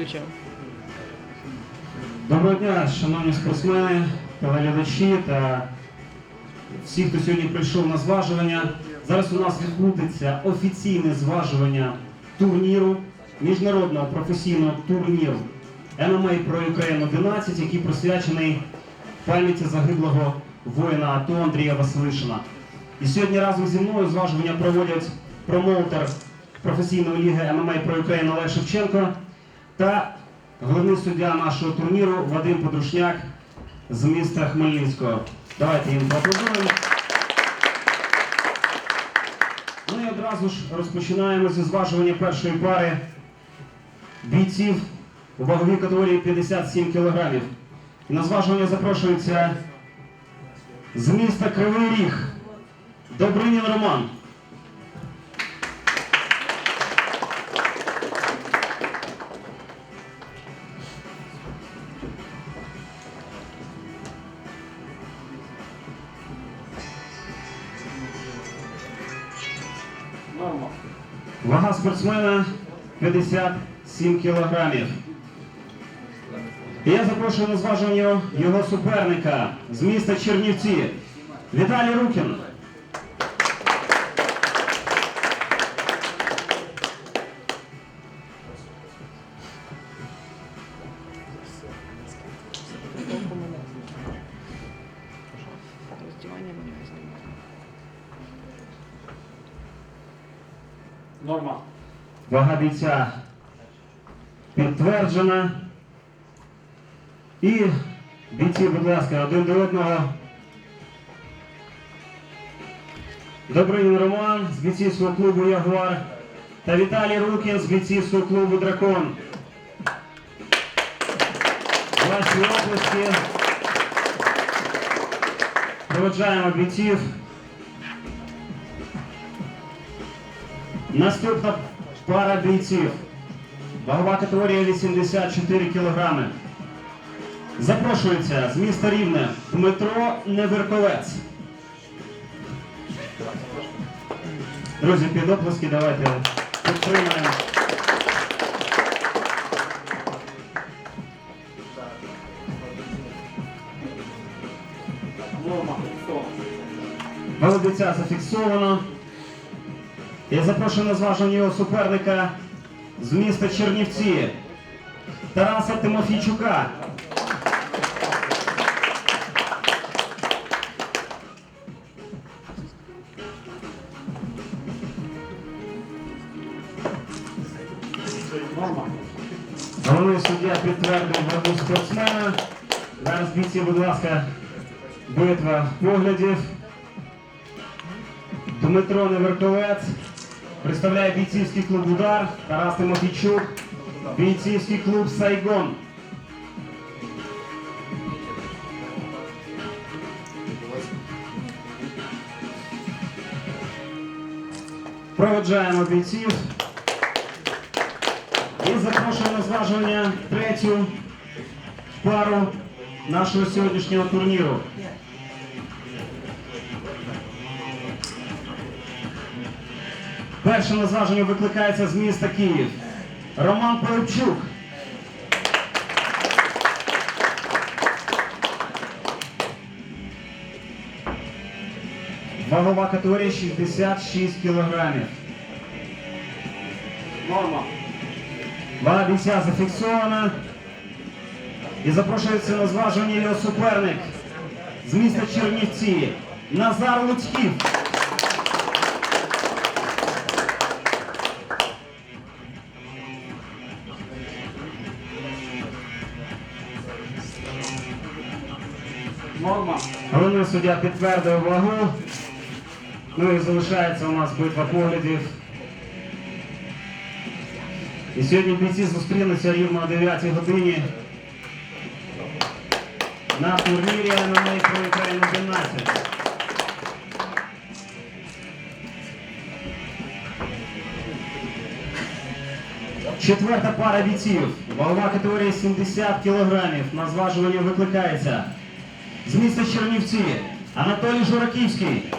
включав. Доброго дня, шановні спортсмени, телеглядачі та всі, хто сьогодні прийшов на зважування. Зараз у нас відбудеться офіційне зважування турніру, міжнародного професійного турніру MMA Pro Ukraine 11, який присвячений пам'яті загиблого воїна АТО Андрія Василишина. І сьогодні разом зі мною зважування проводять промоутер професійної ліги MMA Pro Ukraine Олег Шевченко та головний суддя нашого турніру Вадим Подрушняк з міста Хмельницького. Давайте їм поаплодуємо. Ну і одразу ж розпочинаємо зі зважування першої пари бійців у ваговій категорії 57 кілограмів. На зважування запрошується з міста Кривий Ріг Добринін Роман. Спортсмена 57 кілограмів. І я запрошую на зваження його суперника з міста Чернівці Віталій Рукін. Вага бійця підтверджена. І бійці, будь ласка, один до одного. Добринін Роман з бійцівського клубу Ягуар та Віталій Рукін з бійцівського клубу Дракон. Ваші області. Проведжаємо бійців. Наступна пара бійців. Вагова категорія 84 кілограми. Запрошується з міста Рівне Дмитро Неверковець. Друзі, під оплески давайте підтримаємо. Молодиця зафіксовано. Я запрошую на зважування його суперника з міста Чернівці Тараса Тимофійчука. Головний суддя підтвердив вагу спортсмена. Зараз бійці, будь ласка, битва поглядів. Дмитро Неверковець представляє бійцівський клуб Удар, Тарас Тимофійчук, бійцівський клуб Сайгон. Проведжаємо бійців. І запрошуємо на зважування третю пару нашого сьогоднішнього турніру. Перше на зваження викликається з міста Київ. Роман Пилипчук. Вагова категорія 66 кілограмів. Норма. Вага бійця зафіксована. І запрошується на зважування його суперник з міста Чернівці Назар Луцьків. Головний суддя підтвердив вагу. Ну і залишається у нас битва поглядів. І сьогодні бійці зустрінуться рівно о 9 годині на турнірі MMA Pro Ukraine 11. Четверта пара бійців. Вагова категорія 70 кілограмів. На зважування викликається з міста Чернівці Анатолій Жураківський.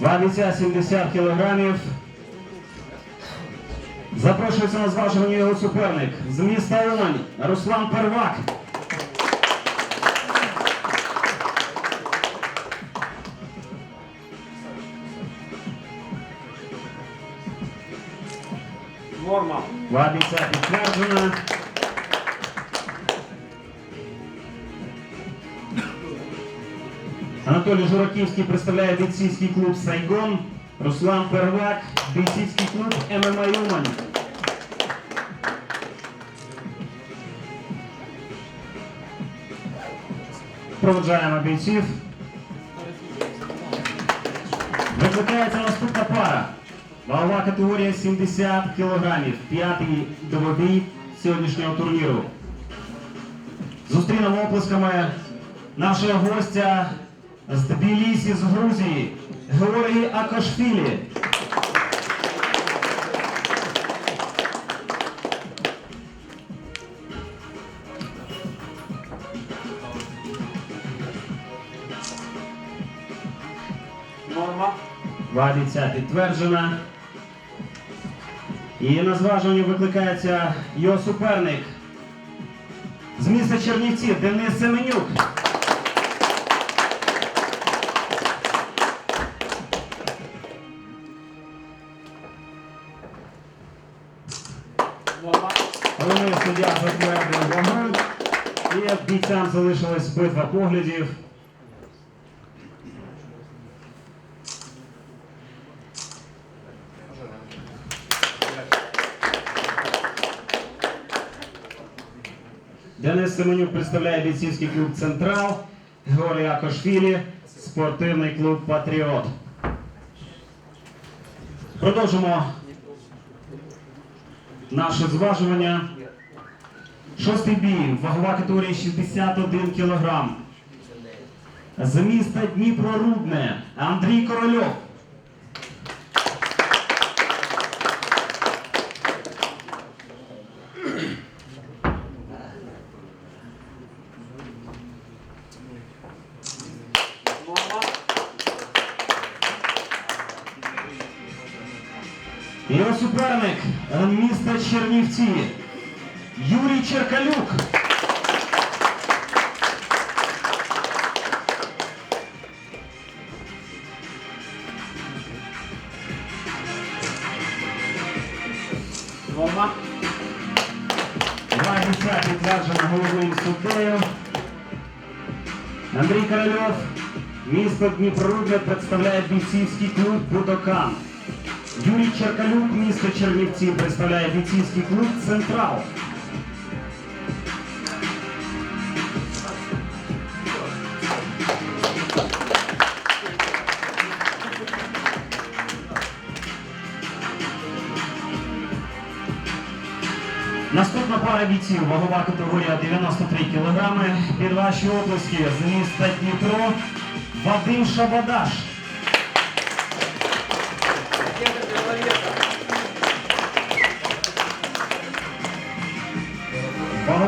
Вагіця 70 кілограмів. Запрошується на зважування його суперник з міста Олань Руслан Первак. Норма. Вагиця підтверджена. Анатолій Жураківський представляє бійцівський клуб Сайгон. Руслан Первак, бійцівський клуб ММА Умань. Проведжаємо бійців. Викликається наступна пара. Вагова категорія 70 кілограмів. П'ятий добобій сьогоднішнього турніру. Зустрінемо оплесками нашого гостя з Тбілісі, з Грузії, Георгій Акошфілі. Норма. Вадиця підтверджена. І на зважування викликається його суперник з міста Чернівці Денис Семенюк. Головний суддя затвердив вагон. І бійцям залишилась битва поглядів. Денис Семенюк представляє бійцівський клуб Централ, Георгій Акошвілі, спортивний клуб Патріот. Продовжимо наше зважування. Шостий бій, вагова категорія 61 кг. З міста Дніпро Рудне Андрій Корольов. Його суперник е, міста Чернівці Юрій Черкалюк. Норма. Вагіця підтверджена головним суддею. Андрій Корольов, місто Дніпрорудне представляє бійцівський клуб Будокан. Юрій Черкалюк, місто Чернівці, представляє бійцівський клуб Централ. Наступна пара бійців, вагова категорія 93 кг. Під ваші області з міста Дніпро Вадим Шабадаш.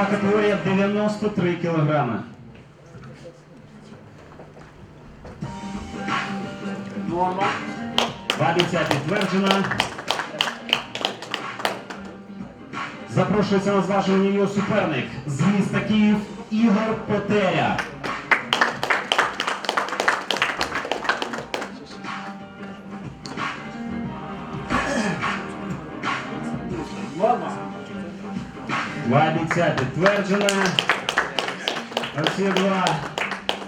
Вагова категорія 93 кілограми. Норма. Валіця підтверджена. Запрошується на зважування його суперник з міста Київ Ігор Потеря. Валіця підтверджена. Оці два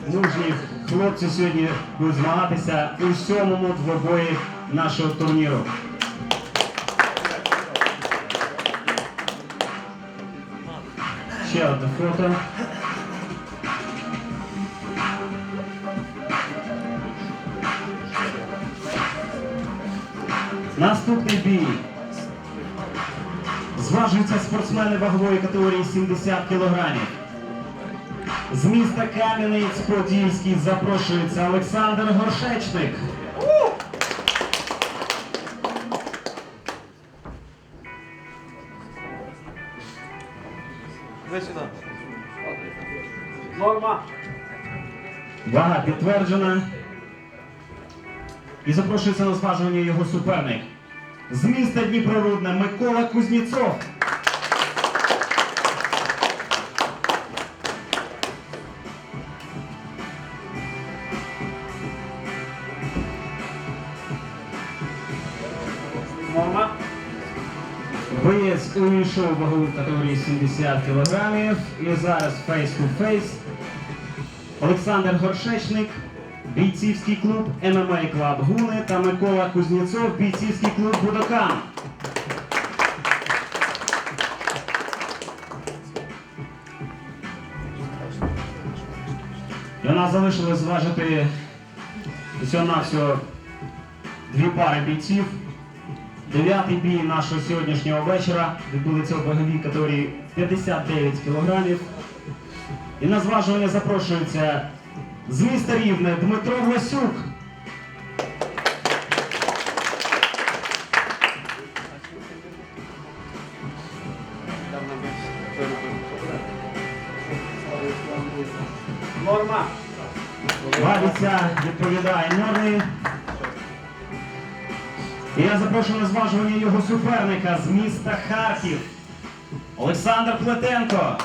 мужні хлопці сьогодні будуть змагатися у сьомому двобої нашого турніру. Ще одне фото. Наступний бій. Зважуються спортсмени вагової категорії 70 кілограмів. З міста Кам'янець-Подільський запрошується Олександр Горшечник. Норма. Вага підтверджена. І запрошується на зважування його суперник. З міста Дніпрорудне Микола Кузнєцов. Норма. Боєць увійшов в вагову категорії 70 кг. І зараз фейс-ту-фейс. Олександр Горшечник, бійцівський клуб ММА Клаб Гуни та Микола Кузнєцов, бійцівський клуб Будокан. У нас залишилось зважити всього-навсього дві пари бійців. Дев'ятий бій нашого сьогоднішнього вечора відбудеться у ваговій категорії 59 кілограмів. І на зважування запрошується з міста Рівне Дмитро Власюк. Норма. Валіця відповідає нормі. І я запрошую на зважування його суперника з міста Харків. Олександр Плетенко.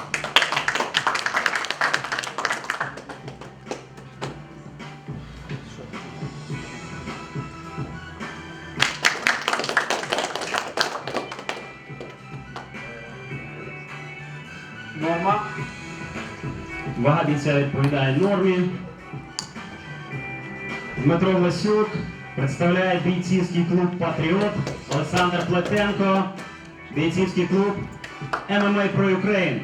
Вага відповідає нормі. Дмитро Власюк представляє бійцівський клуб Патріот. Олександр Плетенко, бійцівський клуб MMA Pro Ukraine.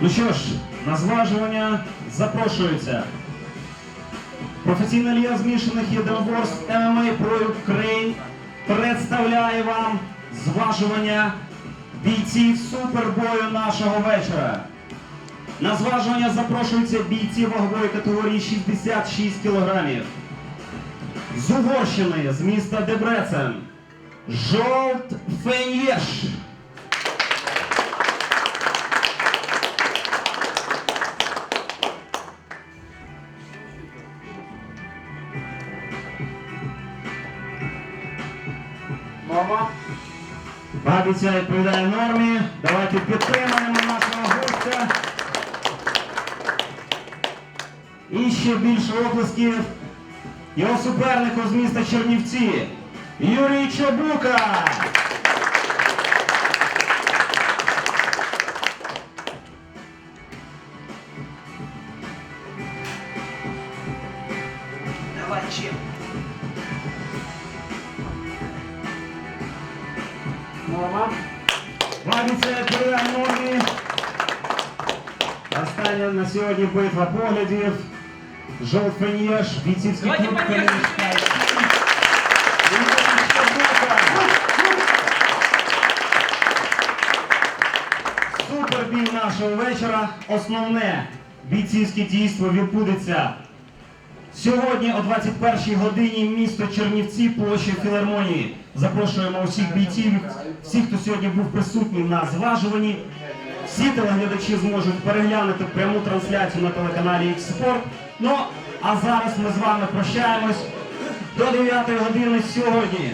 Ну що ж, на зважування запрошується Професійна ліга змішаних єдиноборств MMA Pro Ukraine представляє вам зважування бійців супербою нашого вечора. На зважування запрошуються бійці вагової категорії 66 кілограмів. З Угорщини, з міста Дебрецен. Жолт Фенєш. Норма. Бабиця відповідає нормі. Давайте підтримаємо нашого гостя. І ще більше оплесків його супернику з міста Чернівці. Юрій Чобука. Давай, чем? Норма. Бабиця відповідає нормі. Остання на сьогодні битва поглядів. Жовт Фенєш, бійцівський Давайте клуб Чобука. Супербій нашого вечора. Основне бійцівське дійство відбудеться сьогодні о 21 годині місто Чернівці, площа Філармонії. Запрошуємо усіх бійців, всіх, хто сьогодні був присутній на зважуванні. Всі телеглядачі зможуть переглянути пряму трансляцію на телеканалі X-Sport. Ну, а зараз ми з вами прощаємось до 9 години сьогодні.